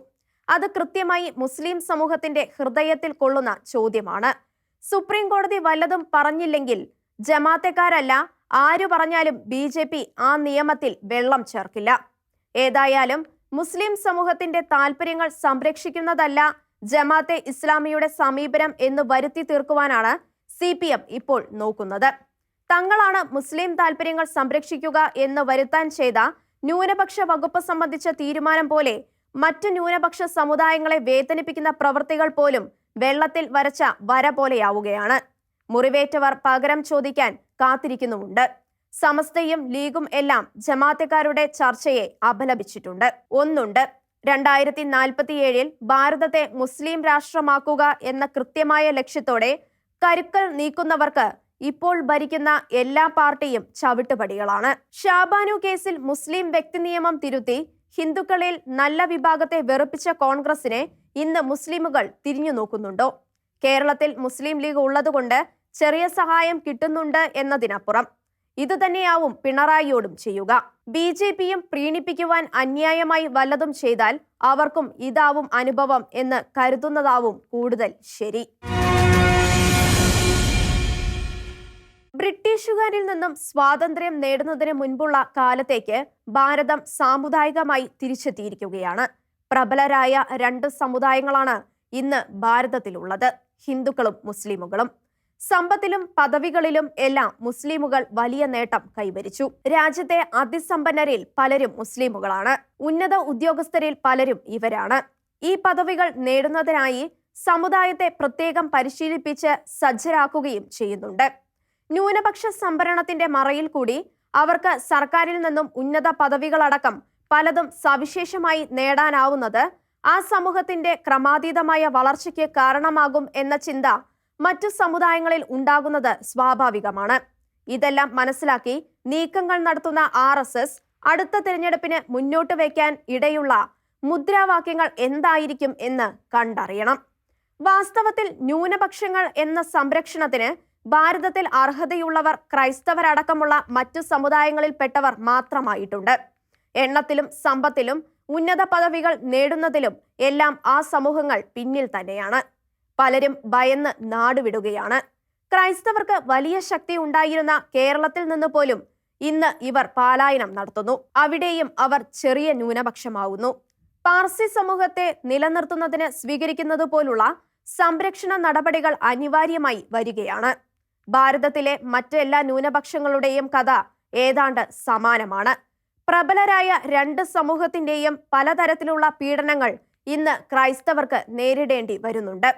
അത് കൃത്യമായി മുസ്ലിം സമൂഹത്തിന്റെ ഹൃദയത്തിൽ കൊള്ളുന്ന ചോദ്യമാണ്. സുപ്രീം കോടതി വല്ലതും പറഞ്ഞില്ലെങ്കിൽ ജമാഅത്തെക്കാരല്ല ആരു പറഞ്ഞാലും ബി ജെ പി ആ നിയമത്തിൽ വെള്ളം ചേർക്കില്ല. ഏതായാലും മുസ്ലിം സമൂഹത്തിന്റെ താല്പര്യങ്ങൾ സംരക്ഷിക്കുന്നതല്ല ജമാഅത്തെ ഇസ്ലാമിയുടെ സമീപനം എന്ന് വരുത്തി തീർക്കുവാനാണ് സി പി എം ഇപ്പോൾ നോക്കുന്നത്. തങ്ങളാണ് മുസ്ലിം താല്പര്യങ്ങൾ സംരക്ഷിക്കുക എന്ന് വരുത്താൻ ചെയ്ത ന്യൂനപക്ഷ വകുപ്പ് സംബന്ധിച്ച തീരുമാനം പോലെ മറ്റ് ന്യൂനപക്ഷ സമുദായങ്ങളെ വേദനിപ്പിക്കുന്ന പ്രവൃത്തികൾ പോലും വെള്ളത്തിൽ വരച്ച വര പോലെയാവുകയാണ്. മുറിവേറ്റവർ പകരം ചോദിക്കാൻ കാത്തിരിക്കുന്നുമുണ്ട്. സമസ്തയും ലീഗും എല്ലാം ജമാഅത്തുകാരുടെ ചർച്ചയെ അപലപിച്ചിട്ടുണ്ട്. ഒന്നുണ്ട് രണ്ടായിരത്തി നാൽപ്പത്തിയേഴിൽ ഭാരതത്തെ മുസ്ലിം രാഷ്ട്രമാക്കുക എന്ന കൃത്യമായ ലക്ഷ്യത്തോടെ കരുക്കൾ നീക്കുന്നവർക്ക് ഇപ്പോൾ ഭരിക്കുന്ന എല്ലാ പാർട്ടിയും ചവിട്ടുപടികളാണ്. ഷാബാനു കേസിൽ മുസ്ലിം വ്യക്തി നിയമം തിരുത്തി ഹിന്ദുക്കളിൽ നല്ല വിഭാഗത്തെ വെറുപ്പിച്ച കോൺഗ്രസിനെ ഇന്ന് മുസ്ലിമുകൾ തിരിഞ്ഞു നോക്കുന്നുണ്ടോ? കേരളത്തിൽ മുസ്ലിം ലീഗ് ഉള്ളതുകൊണ്ട് ചെറിയ സഹായം കിട്ടുന്നുണ്ട് എന്നതിനപ്പുറം. ഇതുതന്നെയാവും പിണറായിയോടും ചെയ്യുക. ബി ജെ പിയും പ്രീണിപ്പിക്കുവാൻ അന്യായമായി വല്ലതും ചെയ്താൽ അവർക്കും ഇതാവും അനുഭവം എന്ന് കരുതുന്നതാവും കൂടുതൽ ശരി. ബ്രിട്ടീഷുകാരിൽ നിന്നും സ്വാതന്ത്ര്യം നേടുന്നതിന് മുൻപുള്ള കാലത്തേക്ക് ഭാരതം സാമുദായികമായി തിരിച്ചെത്തിയിരിക്കുകയാണ്. പ്രബലരായ രണ്ട് സമുദായങ്ങളാണ് ഇന്ന് ഭാരതത്തിലുള്ളത്. ഹിന്ദുക്കളും മുസ്ലിമുകളും. സമ്പത്തിലും പദവികളിലും എല്ലാം മുസ്ലിമുകൾ വലിയ നേട്ടം കൈവരിച്ചു. രാജ്യത്തെ അതിസമ്പന്നരിൽ പലരും മുസ്ലിമുകളാണ്. ഉന്നത ഉദ്യോഗസ്ഥരിൽ പലരും ഇവരാണ്. ഈ പദവികൾ നേടുന്നതിനായി സമുദായത്തെ പ്രത്യേകം പരിശീലിപ്പിച്ച് സജ്ജരാക്കുകയും ചെയ്യുന്നുണ്ട്. ന്യൂനപക്ഷ സംവരണത്തിന്റെ മറയിൽ കൂടി അവർക്ക് സർക്കാരിൽ നിന്നും ഉന്നത പദവികളടക്കം പലതും സവിശേഷമായി നേടാനാവുന്നത് ആ സമൂഹത്തിന്റെ ക്രമാതീതമായ വളർച്ചയ്ക്ക് കാരണമാകും എന്ന ചിന്ത മറ്റു സമുദായങ്ങളിൽ ഉണ്ടാകുന്നത് സ്വാഭാവികമാണ്. ഇതെല്ലാം മനസ്സിലാക്കി നീക്കങ്ങൾ നടത്തുന്ന ആർ എസ് എസ് അടുത്ത തിരഞ്ഞെടുപ്പിന് മുന്നോട്ട് വയ്ക്കാൻ ഇടയുള്ള മുദ്രാവാക്യങ്ങൾ എന്തായിരിക്കും എന്ന് കണ്ടറിയണം. വാസ്തവത്തിൽ ന്യൂനപക്ഷങ്ങൾ എന്ന സംരക്ഷണത്തിന് ഭാരതത്തിൽ അർഹതയുള്ളവർ ക്രൈസ്തവരടക്കമുള്ള മറ്റു സമുദായങ്ങളിൽപ്പെട്ടവർ മാത്രമായിട്ടുണ്ട്. എണ്ണത്തിലും സമ്പത്തിലും ഉന്നത പദവികൾ നേടുന്നതിലും എല്ലാം ആ സമൂഹങ്ങൾ പിന്നിൽ തന്നെയാണ്. പലരും ഭയന്ന് നാടുവിടുകയാണ്. ക്രൈസ്തവർക്ക് വലിയ ശക്തി ഉണ്ടായിരുന്ന കേരളത്തിൽ നിന്ന് പോലും ഇന്ന് ഇവർ പാലായനം നടത്തുന്നു. അവിടെയും അവർ ചെറിയ ന്യൂനപക്ഷമാവുന്നു. പാർസി സമൂഹത്തെ നിലനിർത്തുന്നതിന് സ്വീകരിക്കുന്നത് പോലുള്ള സംരക്ഷണ നടപടികൾ അനിവാര്യമായി വരികയാണ്. ഭാരതത്തിലെ മറ്റെല്ലാ ന്യൂനപക്ഷങ്ങളുടെയും കഥ ഏതാണ്ട് സമാനമാണ്. പ്രബലരായ രണ്ട് സമൂഹത്തിന്റെയും പലതരത്തിലുള്ള പീഡനങ്ങൾ ഇന്ന് ക്രൈസ്തവർക്ക് നേരിടേണ്ടി വരുന്നുണ്ട്.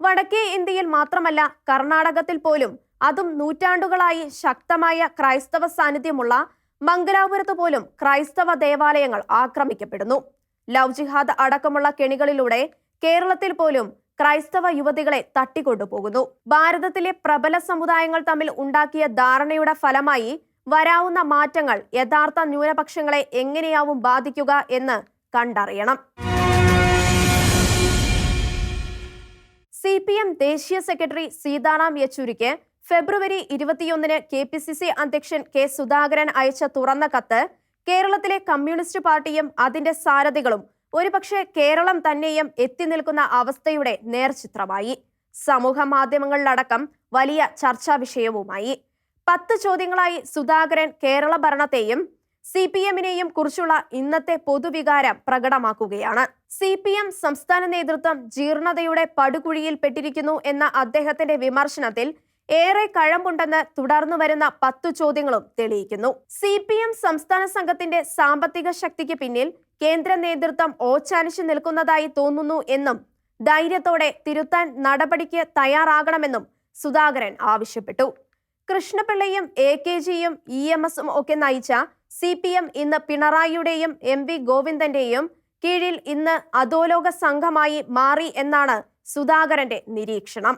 വടക്കേ ഇന്ത്യയിൽ മാത്രമല്ല കർണാടകത്തിൽ പോലും അതും നൂറ്റാണ്ടുകളായി ശക്തമായ ക്രൈസ്തവ സാന്നിധ്യമുള്ള മംഗലാപുരത്ത് പോലും ക്രൈസ്തവ ദേവാലയങ്ങൾ ആക്രമിക്കപ്പെടുന്നു. ലവ് ജിഹാദ് അടക്കമുള്ള കെണികളിലൂടെ കേരളത്തിൽ പോലും ക്രൈസ്തവ യുവതികളെ തട്ടിക്കൊണ്ടുപോകുന്നു. ഭാരതത്തിലെ പ്രബല സമുദായങ്ങൾ തമ്മിൽ ഉണ്ടാക്കിയ ധാരണയുടെ ഫലമായി വരാവുന്ന മാറ്റങ്ങൾ യഥാർത്ഥ ന്യൂനപക്ഷങ്ങളെ എങ്ങനെയാവും ബാധിക്കുക എന്ന് കണ്ടറിയണം. സി പി എം ദേശീയ സെക്രട്ടറി സീതാറാം യെച്ചൂരിക്ക് ഫെബ്രുവരി ഇരുപത്തിയൊന്നിന് കെ പി സി സി അധ്യക്ഷൻ കെ സുധാകരൻ അയച്ച തുറന്ന കത്ത് കേരളത്തിലെ കമ്മ്യൂണിസ്റ്റ് പാർട്ടിയും അതിന്റെ സാരഥികളും ഒരുപക്ഷെ കേരളം തന്നെയും എത്തി നിൽക്കുന്ന അവസ്ഥയുടെ നേർചിത്രമായി. സമൂഹ മാധ്യമങ്ങളിലടക്കം വലിയ ചർച്ചാ വിഷയവുമായി. പത്ത് ചോദ്യങ്ങളായി സുധാകരൻ കേരള ഭരണത്തെയും സി പി എമ്മിനെയും കുറിച്ചുള്ള ഇന്നത്തെ പൊതുവികാരം പ്രകടമാക്കുകയാണ്. സി പി എം സംസ്ഥാന നേതൃത്വം ജീർണതയുടെ പടുകുഴിയിൽപ്പെട്ടിരിക്കുന്നു എന്ന അദ്ദേഹത്തിന്റെ വിമർശനത്തിൽ ഏറെ കഴമ്പുണ്ടെന്ന് തുടർന്നു വരുന്ന പത്തു ചോദ്യങ്ങളും തെളിയിക്കുന്നു. സി പി എം സംസ്ഥാന സംഘത്തിന്റെ സാമ്പത്തിക ശക്തിക്ക് പിന്നിൽ കേന്ദ്ര നേതൃത്വം ഓച്ചാനിച്ചു നിൽക്കുന്നതായി തോന്നുന്നു എന്നും ധൈര്യത്തോടെ തിരുത്താൻ നടപടിക്ക് തയ്യാറാകണമെന്നും സുധാകരൻ ആവശ്യപ്പെട്ടു. കൃഷ്ണപിള്ളയും എ കെ ജിയും ഇ എം എസും ഒക്കെ നയിച്ച സി പി എം ഇന്ന് പിണറായിയുടെയും എം വി ഗോവിന്ദന്റെയും കീഴിൽ ഇന്ന് അധോലോക സംഘമായി മാറി എന്നാണ് സുധാകരന്റെ നിരീക്ഷണം.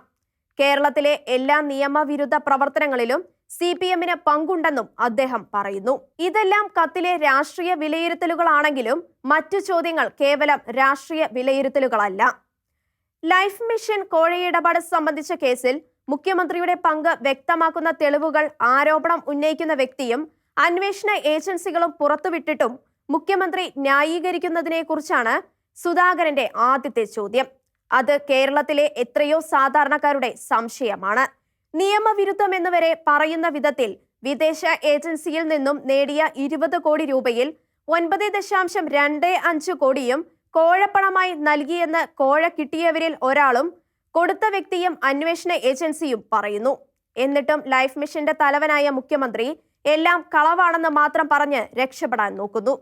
കേരളത്തിലെ എല്ലാ നിയമവിരുദ്ധ പ്രവർത്തനങ്ങളിലും സി പി എമ്മിന് പങ്കുണ്ടെന്നും അദ്ദേഹം പറയുന്നു. ഇതെല്ലാം കത്തിലെ രാഷ്ട്രീയ വിലയിരുത്തലുകളാണെങ്കിലും മറ്റു ചോദ്യങ്ങൾ കേവലം രാഷ്ട്രീയ വിലയിരുത്തലുകളല്ല. ലൈഫ് മിഷൻ കോഴയിടപാട് സംബന്ധിച്ച കേസിൽ മുഖ്യമന്ത്രിയുടെ പങ്ക് വ്യക്തമാക്കുന്ന തെളിവുകൾ ആരോപണം ഉന്നയിക്കുന്ന വ്യക്തിയും അന്വേഷണ ഏജൻസികളും പുറത്തുവിട്ടിട്ടും മുഖ്യമന്ത്രി ന്യായീകരിക്കുന്നതിനെ കുറിച്ചാണ് സുധാകരന്റെ ആദ്യത്തെ ചോദ്യം. അത് കേരളത്തിലെ എത്രയോ സാധാരണക്കാരുടെ സംശയമാണ്. നിയമവിരുദ്ധം എന്നുവരെ പറയുന്ന വിധത്തിൽ വിദേശ ഏജൻസിയിൽ നിന്നും നേടിയ ഇരുപത് കോടി രൂപയിൽ ഒൻപത് ദശാംശം രണ്ട് അഞ്ച് കോടിയും കോഴപ്പണമായി നൽകിയെന്ന് കോഴ കിട്ടിയവരിൽ ഒരാളും കൊടുത്ത വ്യക്തിയും അന്വേഷണ ഏജൻസിയും പറയുന്നു. എന്നിട്ടും ലൈഫ് മിഷന്റെ തലവനായ മുഖ്യമന്ത്രി എല്ലാം കളവാണെന്ന് മാത്രം പറഞ്ഞ് രക്ഷപ്പെടാൻ നോക്കുന്നു.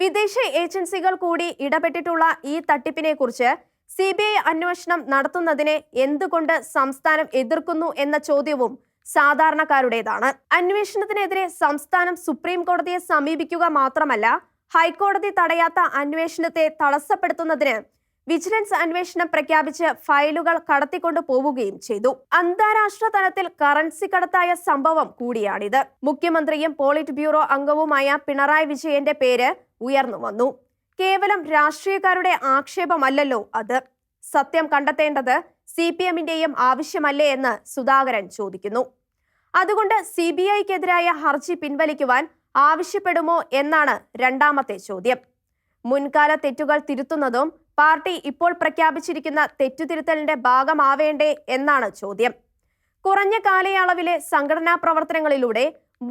വിദേശ ഏജൻസികൾ കൂടി ഇടപെട്ടിട്ടുള്ള ഈ തട്ടിപ്പിനെ കുറിച്ച് സി ബി ഐ അന്വേഷണം നടത്തുന്നതിനെ എന്തുകൊണ്ട് സംസ്ഥാനം എതിർക്കുന്നു എന്ന ചോദ്യവും സാധാരണക്കാരുടേതാണ്. അന്വേഷണത്തിനെതിരെ സംസ്ഥാനം സുപ്രീം കോടതിയെ സമീപിക്കുക മാത്രമല്ല ഹൈക്കോടതി തടയാത്ത അന്വേഷണത്തെ തടസ്സപ്പെടുത്തുന്നതിന് വിജിലൻസ് അന്വേഷണം പ്രഖ്യാപിച്ച് ഫയലുകൾ കടത്തിക്കൊണ്ടു പോവുകയും ചെയ്തു. അന്താരാഷ്ട്ര തലത്തിൽ കറൻസി കടത്തായ സംഭവം കൂടിയാണിത്. മുഖ്യമന്ത്രിയും പോളിറ്റ് ബ്യൂറോ അംഗവുമായ പിണറായി വിജയന്റെ പേര് ഉയർന്നു വന്നു. കേവലം രാഷ്ട്രീയക്കാരുടെ ആക്ഷേപമല്ലല്ലോ അത്. സത്യം കണ്ടെത്തേണ്ടത് സി പി എമ്മിന്റെയും ആവശ്യമല്ലേ എന്ന് സുധാകരൻ ചോദിക്കുന്നു. അതുകൊണ്ട് സി ബി ഐക്കെതിരായ ഹർജി പിൻവലിക്കുവാൻ ആവശ്യപ്പെടുമോ എന്നാണ് രണ്ടാമത്തെ ചോദ്യം. മുൻകാല തെറ്റുകൾ തിരുത്തുന്നതും പാർട്ടി ഇപ്പോൾ പ്രഖ്യാപിച്ചിരിക്കുന്ന തെറ്റുതിരുത്തലിന്റെ ഭാഗമാവേണ്ടേ എന്നാണ് ചോദ്യം. കുറഞ്ഞ കാലയളവിലെ സംഘടനാ പ്രവർത്തനങ്ങളിലൂടെ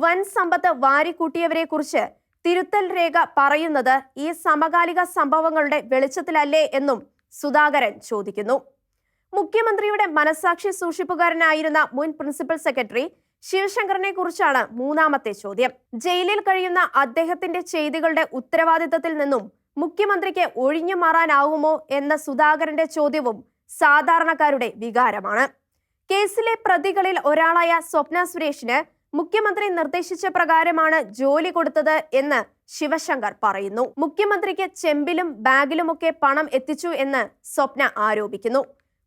വൻ സമ്പത്ത് വാരിക്കൂട്ടിയവരെ കുറിച്ച് തിരുത്തൽ രേഖ പറയുന്നത് ഈ സമകാലിക സംഭവങ്ങളുടെ വെളിച്ചത്തിലല്ലേ എന്നും സുധാകരൻ ചോദിക്കുന്നു. മുഖ്യമന്ത്രിയുടെ മനസാക്ഷി സൂക്ഷിപ്പുകാരനായിരുന്ന മുൻ പ്രിൻസിപ്പൽ സെക്രട്ടറി ശിവശങ്കറിനെ കുറിച്ചാണ് മൂന്നാമത്തെ ചോദ്യം. ജയിലിൽ കഴിയുന്ന അദ്ദേഹത്തിന്റെ ചെയ്തികളുടെ ഉത്തരവാദിത്തത്തിൽ നിന്നും മുഖ്യമന്ത്രിക്ക് ഒഴിഞ്ഞു മാറാനാവുമോ എന്ന സുധാകരന്റെ ചോദ്യവും സാധാരണക്കാരുടെ വികാരമാണ്. കേസിലെ പ്രതികളിൽ ഒരാളായ സ്വപ്ന സുരേഷിന് മുഖ്യമന്ത്രി നിർദ്ദേശിച്ച പ്രകാരമാണ് ജോലി കൊടുത്തത് എന്ന് ശിവശങ്കർ പറയുന്നു. മുഖ്യമന്ത്രിക്ക് ചെമ്പിലും ബാഗിലുമൊക്കെ പണം എത്തിച്ചു എന്ന് സ്വപ്ന ആരോപിക്കുന്നു.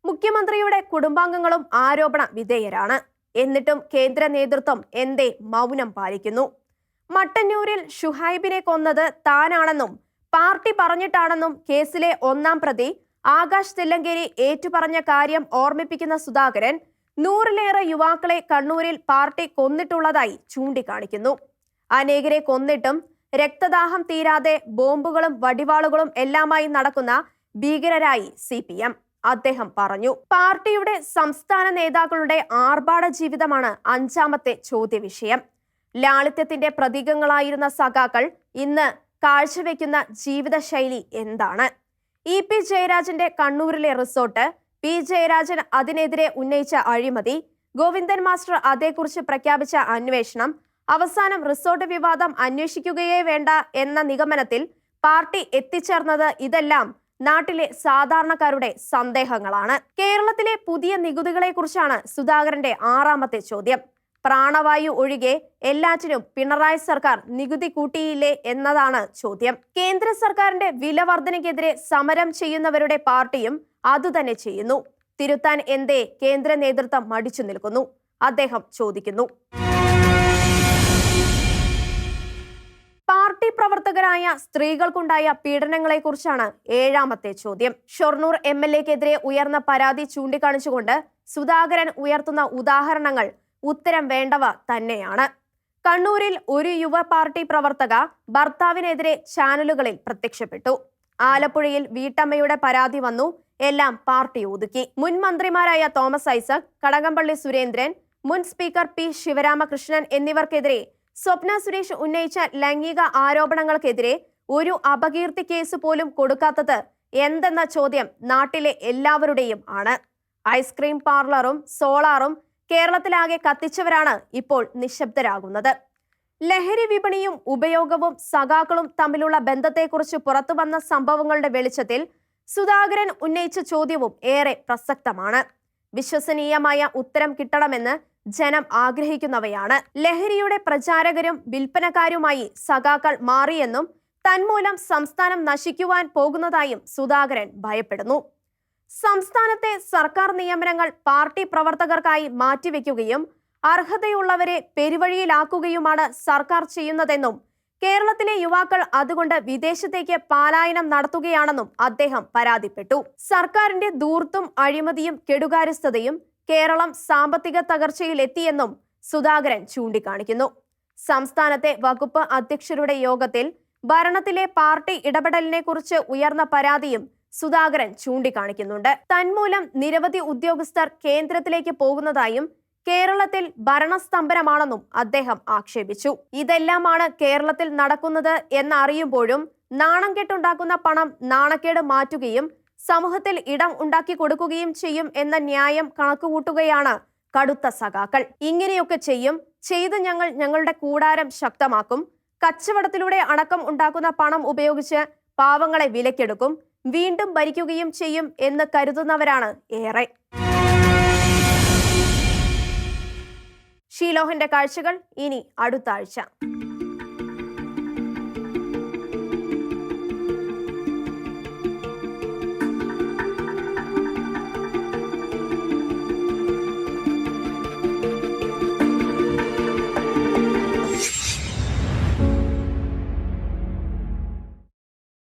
മുഖ്യമന്ത്രിയുടെ കുടുംബാംഗങ്ങളും ആരോപണ വിധേയരാണ്. എന്നിട്ടും കേന്ദ്ര നേതൃത്വം എന്തേ മൗനം പാലിക്കുന്നു? മട്ടന്നൂരിൽ ഷുഹൈബിനെ കൊന്നത് താനാണെന്നും പാർട്ടി പറഞ്ഞിട്ടാണെന്നും കേസിലെ ഒന്നാം പ്രതി ആകാശ് തില്ലങ്കേരി ഏറ്റുപറഞ്ഞ കാര്യം ഓർമ്മിപ്പിക്കുന്ന സുധാകരൻ നൂറിലേറെ യുവാക്കളെ കണ്ണൂരിൽ പാർട്ടി കൊന്നിട്ടുള്ളതായി ചൂണ്ടിക്കാണിക്കുന്നു. അനേകരെ കൊന്നിട്ടും രക്തദാഹം തീരാതെ ബോംബുകളും വടിവാളുകളും എല്ലാമായി നടക്കുന്ന ഭീകരരായി സി പി എം അദ്ദേഹം പറഞ്ഞു പാർട്ടിയുടെ സംസ്ഥാന നേതാക്കളുടെ ആർഭാട ജീവിതമാണ് അഞ്ചാമത്തെ ചോദ്യ വിഷയം ലാളിത്യത്തിന്റെ പ്രതീകങ്ങളായിരുന്ന സഖാക്കൾ ഇന്ന് കാഴ്ചവെക്കുന്ന ജീവിതശൈലി എന്താണ്? ഇ പി ജയരാജന്റെ കണ്ണൂരിലെ റിസോർട്ട് പി ജയരാജൻ അതിനെതിരെ ഉന്നയിച്ച അഴിമതി ഗോവിന്ദൻ മാസ്റ്റർ അതേക്കുറിച്ച് പ്രഖ്യാപിച്ച അന്വേഷണം അവസാനം റിസോർട്ട് വിവാദം അന്വേഷിക്കുകയേ വേണ്ട എന്ന നിഗമനത്തിൽ പാർട്ടി എത്തിച്ചേർന്നത് ഇതെല്ലാം നാട്ടിലെ സാധാരണക്കാരുടെ സന്ദേഹങ്ങളാണ്. കേരളത്തിലെ പുതിയ നികുതികളെക്കുറിച്ചാണ് സുധാകരന്റെ ആറാമത്തെ ചോദ്യം. പ്രാണവായു ഒഴികെ എല്ലാറ്റിനും പിണറായി സർക്കാർ നികുതി കൂട്ടിയില്ലേ എന്നതാണ് ചോദ്യം. കേന്ദ്ര സർക്കാരിന്റെ വില വർധനയ്ക്കെതിരെ സമരം ചെയ്യുന്നവരുടെ പാർട്ടിയും അതുതന്നെ ചെയ്യുന്നു. തിരുത്താൻ എന്തേ കേന്ദ്ര നേതൃത്വം മടിച്ചു നിൽക്കുന്നു. അദ്ദേഹം ചോദിക്കുന്നു. പാർട്ടി പ്രവർത്തകരായ സ്ത്രീകൾക്കുണ്ടായ പീഡനങ്ങളെക്കുറിച്ചാണ് ഏഴാമത്തെ ചോദ്യം. ഷൊർണൂർ എം എൽ എക്കെതിരെ ഉയർന്ന പരാതി ചൂണ്ടിക്കാണിച്ചുകൊണ്ട് സുധാകരൻ ഉയർത്തുന്ന ഉദാഹരണങ്ങൾ ഉത്തരം വേണ്ടവ തന്നെയാണ്. കണ്ണൂരിൽ ഒരു യുവ പാർട്ടി പ്രവർത്തക ഭർത്താവിനെതിരെ ചാനലുകളിൽ പ്രത്യക്ഷപ്പെട്ടു. ആലപ്പുഴയിൽ വീട്ടമ്മയുടെ പരാതി വന്നു. എല്ലാം പാർട്ടി ഒതുക്കി. മുൻ മന്ത്രിമാരായ തോമസ് ഐസക് കടകംപള്ളി സുരേന്ദ്രൻ മുൻ സ്പീക്കർ പി ശിവരാമകൃഷ്ണൻ എന്നിവർക്കെതിരെ സ്വപ്ന സുരേഷ് ഉന്നയിച്ച ലൈംഗിക ആരോപണങ്ങൾക്കെതിരെ ഒരു അപകീർത്തി കേസ് പോലും കൊടുക്കാത്തത് എന്തെന്ന ചോദ്യം നാട്ടിലെ എല്ലാവരുടെയും ആണ്. ഐസ്ക്രീം പാർലറും സോളാറും കേരളത്തിലാകെ കത്തിച്ചവരാണ് ഇപ്പോൾ നിശബ്ദരാകുന്നത്. ലഹരി വിപണിയും ഉപയോഗവും സഖാക്കളും തമ്മിലുള്ള ബന്ധത്തെക്കുറിച്ച് പുറത്തു വന്ന സംഭവങ്ങളുടെ വെളിച്ചത്തിൽ സുധാകരൻ ഉന്നയിച്ച ചോദ്യവും ഏറെ പ്രസക്തമാണ്. വിശ്വസനീയമായ ഉത്തരം കിട്ടണമെന്ന് ജനം ആഗ്രഹിക്കുന്നവയാണ്. ലഹരിയുടെ പ്രചാരകരും വിൽപ്പനക്കാരുമായി സഖാക്കൾ മാറിയെന്നും തന്മൂലം സംസ്ഥാനം നശിക്കുവാൻ പോകുന്നതായും സുധാകരൻ ഭയപ്പെടുന്നു. സംസ്ഥാനത്തെ സർക്കാർ നിയമനങ്ങൾ പാർട്ടി പ്രവർത്തകർക്കായി മാറ്റിവെക്കുകയും അർഹതയുള്ളവരെ പെരുവഴിയിലാക്കുകയുമാണ് സർക്കാർ ചെയ്യുന്നതെന്നും കേരളത്തിലെ യുവാക്കൾ അതുകൊണ്ട് വിദേശത്തേക്ക് പാലായനം നടത്തുകയാണെന്നും അദ്ദേഹം പരാതിപ്പെട്ടു. സർക്കാരിന്റെ ദൂർത്തും അഴിമതിയും കെടുകാര്യസ്ഥതയും കേരളം സാമ്പത്തിക തകർച്ചയിൽ എത്തിയെന്നും സുധാകരൻ ചൂണ്ടിക്കാണിക്കുന്നു. സംസ്ഥാനത്തെ വകുപ്പ് അധ്യക്ഷരുടെ യോഗത്തിൽ ഭരണത്തിലെ പാർട്ടി ഇടപെടലിനെക്കുറിച്ച് ഉയർന്ന പരാതിയും സുധാകരൻ ചൂണ്ടിക്കാണിക്കുന്നുണ്ട്. തന്മൂലം നിരവധി ഉദ്യോഗസ്ഥർ കേന്ദ്രത്തിലേക്ക് പോകുന്നതായും കേരളത്തിൽ ഭരണസ്തംഭനമാണെന്നും അദ്ദേഹം ആക്ഷേപിച്ചു. ഇതെല്ലാമാണ് കേരളത്തിൽ നടക്കുന്നത് എന്നറിയുമ്പോഴും നാണം കെട്ടുണ്ടാക്കുന്ന പണം നാണക്കേട് മാറ്റുകയും സമൂഹത്തിൽ ഇടം ഉണ്ടാക്കി കൊടുക്കുകയും ചെയ്യും എന്ന ന്യായം കണക്കുകൂട്ടുകയാണ് കടുത്ത സഖാക്കൾ. ഇങ്ങനെയൊക്കെ ചെയ്യും ചെയ്ത് ഞങ്ങൾ ഞങ്ങളുടെ കൂടാരം ശക്തമാക്കും കച്ചവടത്തിലൂടെ അടക്കം ഉണ്ടാക്കുന്ന പണം ഉപയോഗിച്ച് പാവങ്ങളെ വിലക്കെടുക്കും വീണ്ടും ഭരിക്കുകയും ചെയ്യും എന്ന് കരുതുന്നവരാണ് ഏറെ. ഷീലോഹന്റെ കാഴ്ചകൾ ഇനി അടുത്ത ആഴ്ച